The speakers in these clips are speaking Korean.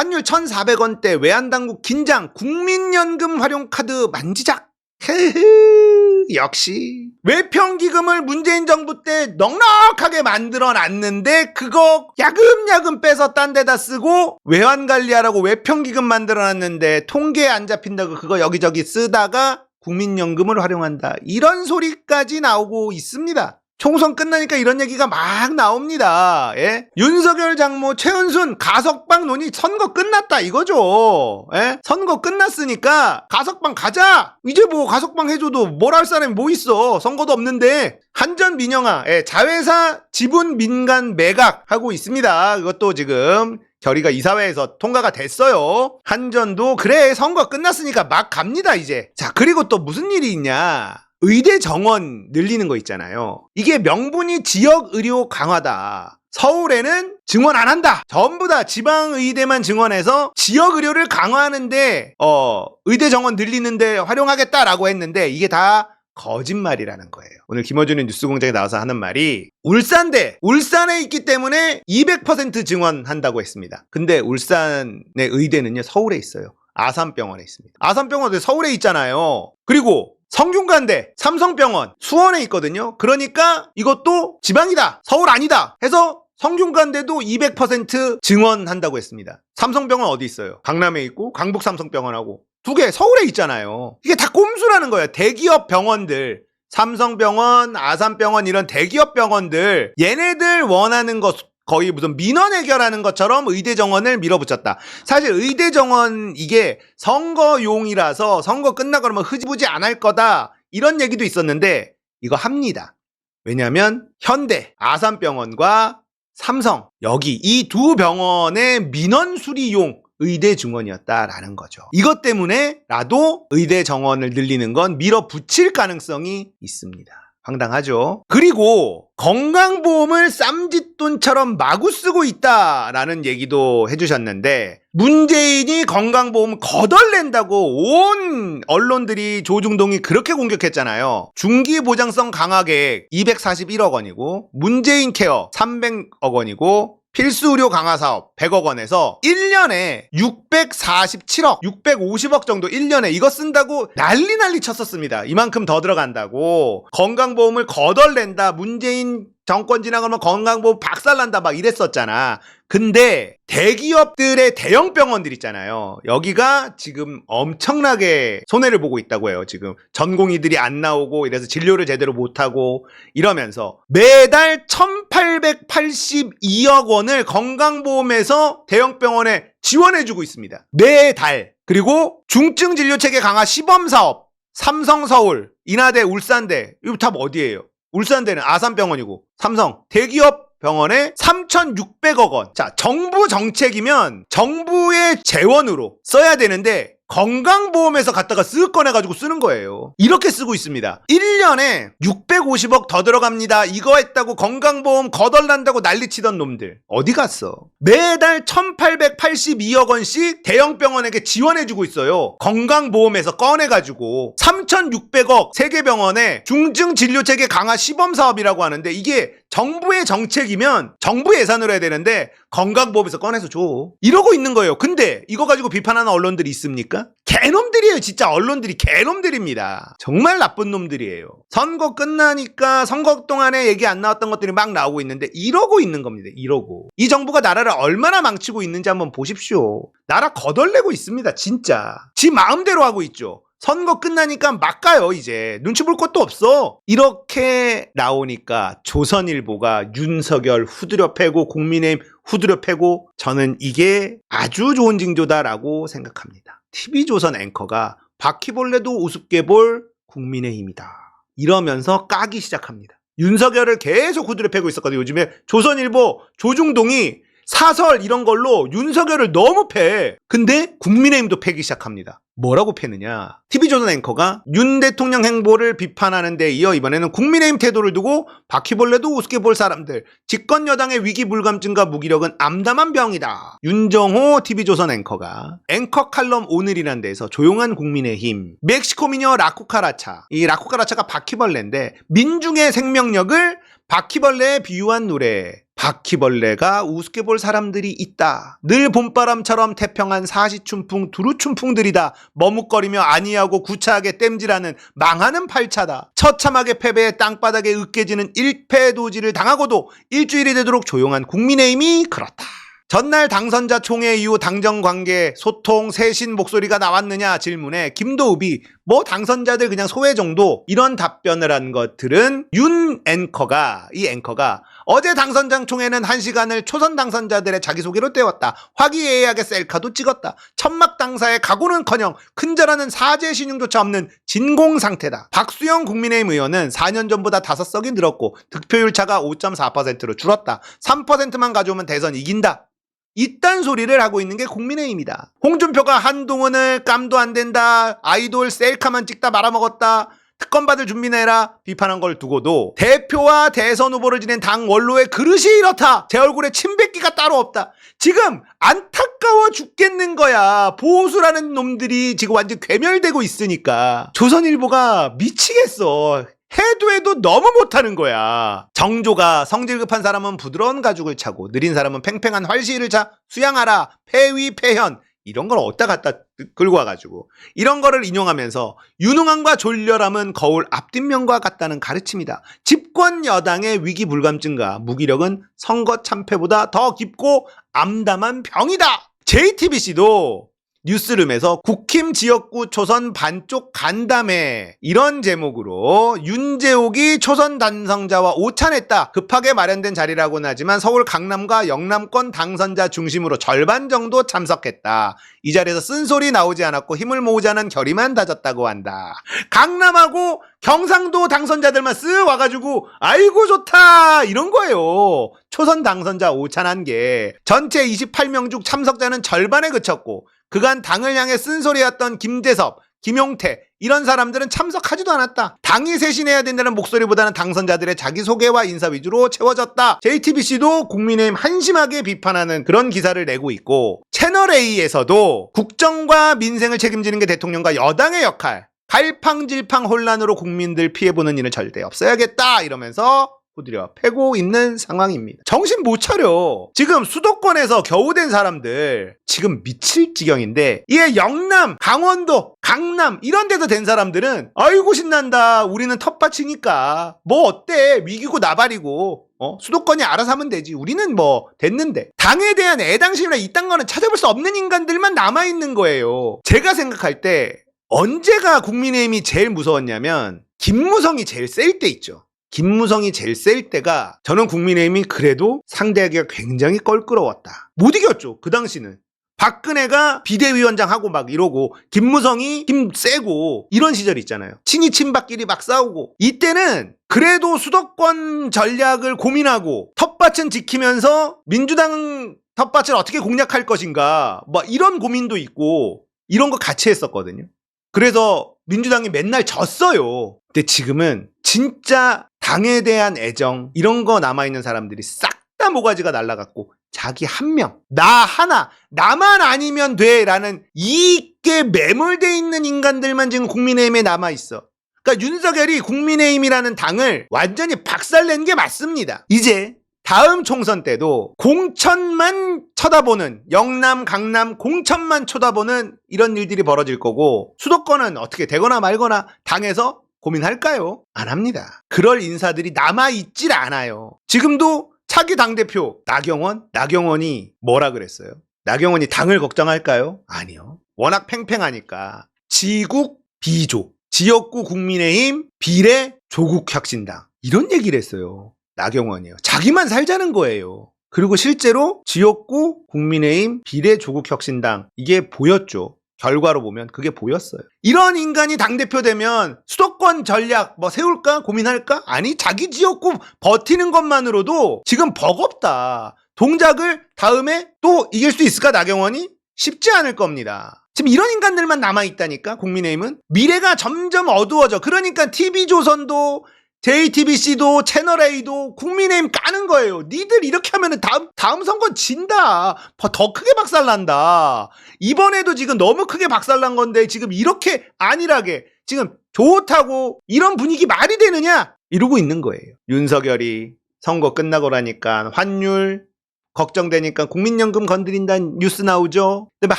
환율 1,400원대 외환당국 긴장 국민연금 활용 카드 만지작. 헤헤 역시 외평기금을 문재인 정부 때 넉넉하게 만들어 놨는데 그거 야금야금 빼서 딴 데다 쓰고 외환 관리하라고 외평기금 만들어 놨는데 통계 안 잡힌다고 그거 여기저기 쓰다가 국민연금을 활용한다 이런 소리까지 나오고 있습니다. 총선 끝나니까 이런 얘기가 막 나옵니다. 예? 윤석열 장모 최은순 가석방 논의 선거 끝났다 이거죠. 예? 선거 끝났으니까 가석방 가자. 이제 뭐 가석방 해줘도 뭘 할 사람이 뭐 있어. 선거도 없는데 한전 민영화 예, 자회사 지분 민간 매각 하고 있습니다. 이것도 지금 결의가 이사회에서 통과가 됐어요. 한전도 그래 선거 끝났으니까 막 갑니다 이제. 자 그리고 또 무슨 일이 있냐. 의대 정원 늘리는 거 있잖아요. 이게 명분이 지역 의료 강화다. 서울에는 증원 안 한다. 전부 다 지방 의대만 증원해서 지역 의료를 강화하는데 어 의대 정원 늘리는데 활용하겠다라고 했는데 이게 다 거짓말이라는 거예요. 오늘 김어준의 뉴스공장에 나와서 하는 말이 울산대 울산에 있기 때문에 200% 증원한다고 했습니다. 근데 울산의 의대는요 서울에 있어요. 아산병원에 있습니다. 아산병원도 서울에 있잖아요. 그리고 성균관대, 삼성병원, 수원에 있거든요. 그러니까 이것도 지방이다. 서울 아니다. 해서 성균관대도 200% 증원한다고 했습니다. 삼성병원 어디 있어요? 강남에 있고 강북 삼성병원하고 두 개 서울에 있잖아요. 이게 다 꼼수라는 거예요. 대기업 병원들. 삼성병원, 아산병원 이런 대기업 병원들 얘네들 원하는 것 거의 무슨 민원 해결하는 것처럼 의대 정원을 밀어붙였다. 사실 의대 정원 이게 선거용이라서 선거 끝나고 그러면 흐지부지 안 할 거다. 이런 얘기도 있었는데 이거 합니다. 왜냐하면 현대, 아산병원과 삼성 여기 이 두 병원의 민원 수리용 의대 증원이었다라는 거죠. 이것 때문에라도 의대 정원을 늘리는 건 밀어붙일 가능성이 있습니다. 황당하죠. 그리고 건강보험을 쌈짓돈처럼 마구 쓰고 있다라는 얘기도 해주셨는데 문재인이 건강보험 거덜낸다고 온 언론들이 조중동이 그렇게 공격했잖아요. 중기보장성 강화계획 241억 원이고 문재인 케어 300억 원이고 필수 의료 강화 사업 100억 원에서 1년에 647억, 650억 정도 1년에 이거 쓴다고 난리 난리 쳤었습니다. 이만큼 더 들어간다고. 건강보험을 거덜낸다. 문재인 정권 지나가면 건강보험 박살난다 막 이랬었잖아. 근데 대기업들의 대형 병원들 있잖아요. 여기가 지금 엄청나게 손해를 보고 있다고 해요. 지금 전공의들이 안 나오고 이래서 진료를 제대로 못하고 이러면서 매달 1882억 원을 건강보험에서 대형 병원에 지원해주고 있습니다. 매달. 그리고 중증 진료 체계 강화 시범 사업 삼성 서울, 인하대, 울산대 이거 다 어디예요? 울산대는 아산병원이고 삼성 대기업 병원에 3,600억 원. 자, 정부 정책이면 정부의 재원으로 써야 되는데 건강보험에서 갖다가 쓱 꺼내가지고 쓰는 거예요. 이렇게 쓰고 있습니다. 1년에 650억 더 들어갑니다. 이거 했다고 건강보험 거덜난다고 난리치던 놈들. 어디 갔어? 매달 1882억 원씩 대형병원에게 지원해주고 있어요. 건강보험에서 꺼내가지고 3600억 세계병원에 중증진료체계 강화 시범사업이라고 하는데 이게 정부의 정책이면 정부 예산으로 해야 되는데 건강보험에서 꺼내서 줘. 이러고 있는 거예요. 근데 이거 가지고 비판하는 언론들이 있습니까? 개놈들이에요. 진짜 언론들이 개놈들입니다. 정말 나쁜 놈들이에요. 선거 끝나니까 선거 동안에 얘기 안 나왔던 것들이 막 나오고 있는데 이러고 있는 겁니다. 이러고. 이 정부가 나라를 얼마나 망치고 있는지 한번 보십시오. 나라 거덜내고 있습니다. 진짜. 지 마음대로 하고 있죠. 선거 끝나니까 막 가요, 이제. 눈치 볼 것도 없어. 이렇게 나오니까 조선일보가 윤석열 후드려 패고 국민의힘 후드려 패고 저는 이게 아주 좋은 징조다라고 생각합니다. TV조선 앵커가 바퀴벌레도 우습게 볼 국민의힘이다. 이러면서 까기 시작합니다. 윤석열을 계속 후드려 패고 있었거든요. 요즘에 조선일보 조중동이 사설 이런 걸로 윤석열을 너무 패. 근데 국민의힘도 패기 시작합니다. 뭐라고 패느냐? TV조선 앵커가 윤 대통령 행보를 비판하는 데 이어 이번에는 국민의힘 태도를 두고 바퀴벌레도 우습게 볼 사람들, 집권 여당의 위기 불감증과 무기력은 암담한 병이다. 윤정호 TV조선 앵커가 앵커 칼럼 오늘이란 데서 조용한 국민의힘, 멕시코 미녀 라쿠카라차, 이 라쿠카라차가 바퀴벌레인데 민중의 생명력을 바퀴벌레에 비유한 노래 바퀴벌레가 우습게 볼 사람들이 있다. 늘 봄바람처럼 태평한 사시춘풍 두루춘풍들이다. 머뭇거리며 아니하고 구차하게 땜질하는 망하는 팔차다. 처참하게 패배해 땅바닥에 으깨지는 일패도지를 당하고도 일주일이 되도록 조용한 국민의힘이 그렇다. 전날 당선자 총회 이후 당정 관계, 소통, 세신 목소리가 나왔느냐 질문에 김도읍이 뭐 당선자들 그냥 소외 정도 이런 답변을 한 것들은 윤 앵커가 이 앵커가 어제 당선장 총회는 한 시간을 초선 당선자들의 자기소개로 때웠다. 화기애애하게 셀카도 찍었다. 천막 당사의 각오는커녕 큰절하는 사죄 신용조차 없는 진공 상태다. 박수영 국민의힘 의원은 4년 전보다 다섯 석이 늘었고 득표율 차가 5.4%로 줄었다. 3%만 가져오면 대선 이긴다. 이딴 소리를 하고 있는 게 국민의힘이다. 홍준표가 한동훈을 깜도 안 된다. 아이돌 셀카만 찍다 말아먹었다. 특검 받을 준비내라 비판한 걸 두고도 대표와 대선 후보를 지낸 당 원로의 그릇이 이렇다. 제 얼굴에 침 뱉기가 따로 없다. 지금 안타까워 죽겠는 거야. 보수라는 놈들이 지금 완전 괴멸되고 있으니까 조선일보가 미치겠어. 해도 해도 너무 못하는 거야. 정조가 성질 급한 사람은 부드러운 가죽을 차고 느린 사람은 팽팽한 활시를 차 수양하라 폐위 폐현 이런 걸 어디다 갖다 끌고 와가지고 이런 거를 인용하면서 유능함과 졸렬함은 거울 앞뒷면과 같다는 가르침이다. 집권 여당의 위기 불감증과 무기력은 선거 참패보다 더 깊고 암담한 병이다. JTBC도 뉴스룸에서 국힘 지역구 초선 반쪽 간담회 이런 제목으로 윤재옥이 초선 당선자와 오찬했다. 급하게 마련된 자리라고는 하지만 서울 강남과 영남권 당선자 중심으로 절반 정도 참석했다. 이 자리에서 쓴소리 나오지 않았고 힘을 모으자는 결의만 다졌다고 한다. 강남하고 경상도 당선자들만 쓱 와가지고 아이고 좋다 이런 거예요. 초선 당선자 오찬한 게 전체 28명 중 참석자는 절반에 그쳤고 그간 당을 향해 쓴소리였던 김재섭, 김용태 이런 사람들은 참석하지도 않았다. 당이 쇄신해야 된다는 목소리보다는 당선자들의 자기소개와 인사 위주로 채워졌다. JTBC도 국민의힘 한심하게 비판하는 그런 기사를 내고 있고 채널A에서도 국정과 민생을 책임지는 게 대통령과 여당의 역할 갈팡질팡 혼란으로 국민들 피해보는 일은 절대 없어야겠다 이러면서 후드려 패고 있는 상황입니다. 정신 못 차려. 지금 수도권에서 겨우 된 사람들 지금 미칠 지경인데 이에 영남, 강원도, 강남 이런 데서 된 사람들은 아이고 신난다. 우리는 텃밭이니까 뭐 어때 위기고 나발이고 어? 수도권이 알아서 하면 되지. 우리는 뭐 됐는데. 당에 대한 애당심이나 이딴 거는 찾아볼 수 없는 인간들만 남아 있는 거예요. 제가 생각할 때 언제가 국민의힘이 제일 무서웠냐면 김무성이 제일 셀 때 있죠. 김무성이 제일 셀 때가 저는 국민의힘이 그래도 상대하기가 굉장히 껄끄러웠다. 못 이겼죠. 그 당시는. 박근혜가 비대위원장 하고 막 이러고 김무성이 힘 세고 이런 시절 있잖아요. 친이 친박끼리 막 싸우고 이때는 그래도 수도권 전략을 고민하고 텃밭은 지키면서 민주당 텃밭을 어떻게 공략할 것인가 뭐 이런 고민도 있고 이런 거 같이 했었거든요. 그래서 민주당이 맨날 졌어요. 근데 지금은 진짜 당에 대한 애정 이런 거 남아있는 사람들이 싹 다 모가지가 날라갔고 자기 한 명, 나 하나, 나만 아니면 돼 라는 이익에 매몰돼 있는 인간들만 지금 국민의힘에 남아있어. 그러니까 윤석열이 국민의힘이라는 당을 완전히 박살낸 게 맞습니다. 이제 다음 총선 때도 공천만 쳐다보는 영남, 강남 공천만 쳐다보는 이런 일들이 벌어질 거고 수도권은 어떻게 되거나 말거나 당에서 고민할까요? 안 합니다. 그럴 인사들이 남아있질 않아요. 지금도 차기 당대표 나경원? 나경원이 뭐라 그랬어요? 나경원이 당을 걱정할까요? 아니요. 워낙 팽팽하니까 지국 비조, 지역구 국민의힘 비례 조국 혁신당 이런 얘기를 했어요. 나경원이요. 자기만 살자는 거예요. 그리고 실제로 지역구 국민의힘 비례 조국 혁신당 이게 보였죠. 결과로 보면 그게 보였어요. 이런 인간이 당대표 되면 수도권 전략 뭐 세울까? 고민할까? 아니, 자기 지역구 버티는 것만으로도 지금 버겁다. 동작을 다음에 또 이길 수 있을까, 나경원이? 쉽지 않을 겁니다. 지금 이런 인간들만 남아있다니까, 국민의힘은. 미래가 점점 어두워져. 그러니까 TV조선도 JTBC도 채널A도 국민의힘 까는 거예요. 니들 이렇게 하면 다음, 다음 선거 진다. 더 크게 박살난다. 이번에도 지금 너무 크게 박살난 건데 지금 이렇게 안일하게 지금 좋다고 이런 분위기 말이 되느냐? 이러고 있는 거예요. 윤석열이 선거 끝나고라니까 환율 걱정되니까 국민연금 건드린다는 뉴스 나오죠. 그다음에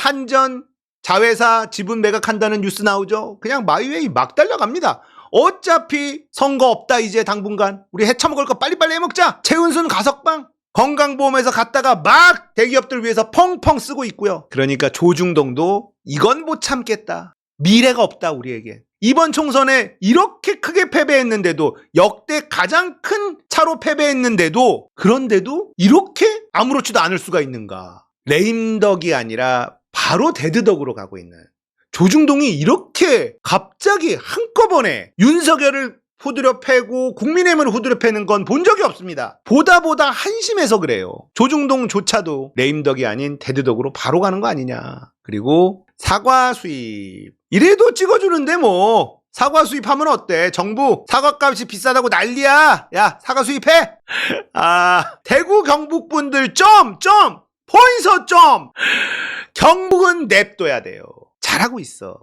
한전 자회사 지분 매각한다는 뉴스 나오죠. 그냥 마이웨이 막 달려갑니다. 어차피 선거 없다 이제 당분간 우리 해 처먹을 거 빨리빨리 해먹자. 최은순 가석방 건강보험에서 갔다가 막 대기업들 위해서 펑펑 쓰고 있고요. 그러니까 조중동도 이건 못 참겠다. 미래가 없다 우리에게. 이번 총선에 이렇게 크게 패배했는데도 역대 가장 큰 차로 패배했는데도 그런데도 이렇게 아무렇지도 않을 수가 있는가? 레임덕이 아니라 바로 데드덕으로 가고 있는 조중동이 이렇게 갑자기 한꺼번에 윤석열을 후드려 패고 국민의힘을 후드려 패는 건 본 적이 없습니다. 보다 보다 한심해서 그래요. 조중동조차도 레임덕이 아닌 데드덕으로 바로 가는 거 아니냐. 그리고 사과 수입. 이래도 찍어주는데 뭐. 사과 수입하면 어때? 정부 사과값이 비싸다고 난리야. 야, 사과 수입해. 아, 대구 경북 분들 좀, 좀, 포인서 좀. 경북은 냅둬야 돼요. 잘하고 있어.